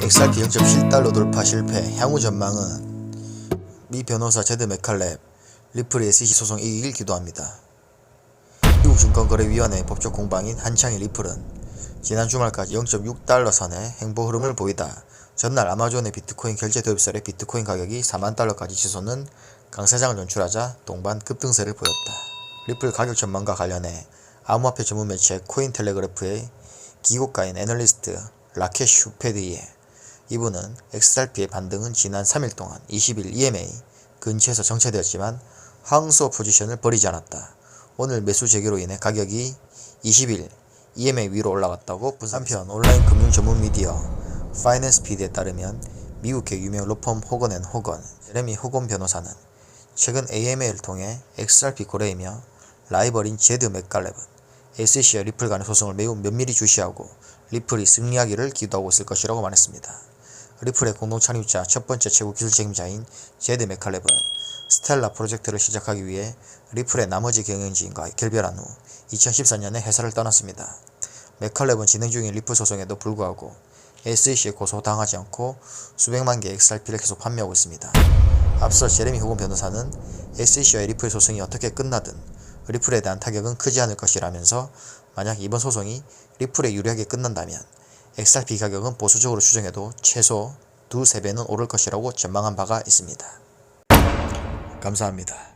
XRP 0.7달러 돌파 실패 향후 전망은 미 변호사 제드 맥칼렙 리플의 SEC 소송 이기길 기도합니다. 미국 증권거래위원회 법적 공방인 한창의 리플은 지난 주말까지 0.6달러 선의 행보 흐름을 보이다 전날 아마존의 비트코인 결제 도입설에 비트코인 가격이 4만 달러까지 치솟는 강세장을 연출하자 동반 급등세를 보였다. 리플 가격 전망과 관련해 암호화폐 전문 매체 코인텔레그래프의 기고가인 애널리스트 라켓 슈페드에 이분은 XRP의 반등은 지난 3일 동안 20일 EMA 근처에서 정체되었지만 하응수어 포지션을 버리지 않았다. 오늘 매수 재개로 인해 가격이 20일 EMA 위로 올라갔다고 분석. 한편 온라인 금융 전문 미디어 파이낸스 피드에 따르면 미국의 유명 로펌 호건 앤 호건 제레미 호건 변호사는 최근 AMA를 통해 XRP 거래이며 라이벌인 제드 맥갈렙은 SEC와 리플 간의 소송을 매우 면밀히 주시하고 리플이 승리하기를 기도하고 있을 것이라고 말했습니다. 리플의 공동 창립자 첫 번째 최고 기술 책임자인 제드 맥칼렙은 스텔라 프로젝트를 시작하기 위해 리플의 나머지 경영진과 결별한 후 2014년에 회사를 떠났습니다. 맥칼렙은 진행 중인 리플 소송에도 불구하고 SEC에 고소당하지 않고 수백만 개의 XRP를 계속 판매하고 있습니다. 앞서 제레미 호건 변호사는 SEC와의 리플 소송이 어떻게 끝나든 리플에 대한 타격은 크지 않을 것이라면서 만약 이번 소송이 리플에 유리하게 끝난다면 XRP 가격은 보수적으로 추정해도 최소 두세 배는 오를 것이라고 전망한 바가 있습니다. 감사합니다.